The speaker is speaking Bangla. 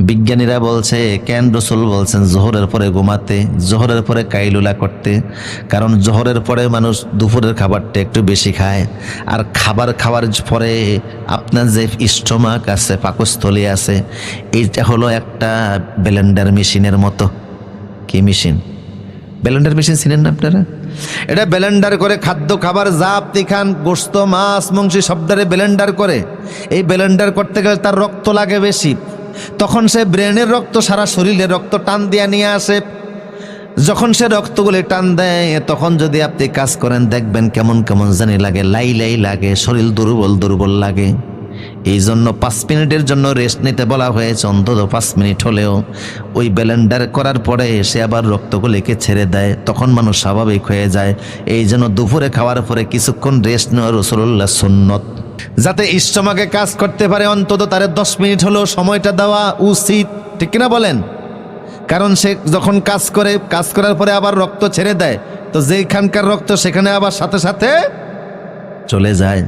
বিজ্ঞানীরা বলছে, কেন রসুল বলছেন, জোহরের পরে ঘুমাতে, জোহরের পরে কাইলুলা করতে। কারণ জোহরের পরে মানুষ দুপুরের খাবারটা একটু বেশি খায়। আর খাবার খাওয়ার পরে আপনার যে স্টোমাক আছে, পাকস্থলী আছে এইটা হলো একটা ব্লেন্ডার মেশিনের মতো। কি মেশিন? ব্লেন্ডার মেশিন চিনেন না আপনারা? এটা ব্লেন্ডার করে খাদ্য খাবার, যা আপনি খান, গোস্ত, মাছ, মাংসি সবদারে ব্লেন্ডার করে। এই ব্লেন্ডার করতে গেলে তার রক্ত লাগে বেশি। তখন সে ব্রেনের রক্ত সারা শরীরে রক্ত টান দিয়া নিয়ে আসে। যখন সে রক্তগুলি টান দেয়, তখন যদি আপনি কাজ করেন, দেখবেন কেমন কেমন জানি লাগে, লাই লাই লাগে, শরীর দুর্বল দুর্বল লাগে। এই জন্য পাঁচ মিনিটের জন্য রেস্ট নিতে বলা হয়েছে, অন্তত পাঁচ মিনিট হলেও। ওই ব্লেন্ডার করার পরে সে আবার রক্তগুলিকে ছেড়ে দেয়, তখন মানুষ স্বাভাবিক হয়ে যায়। এই জন্য দুপুরে খাওয়ার পরে কিছুক্ষণ রেস্ট নেওয়া রসুল্লাহ সুন্নত। যাতে ইষ্টমাকে কাজ করতে পারে, অন্তত তার দশ মিনিট হলেও সময়টা দেওয়া উচিত। ঠিক কিনা বলেন? কারণ সে যখন কাজ করে, কাজ করার পরে আবার রক্ত ছেড়ে দেয়, তো যেইখানকার রক্ত, সেখানে আবার সাথে সাথে চলে যায়।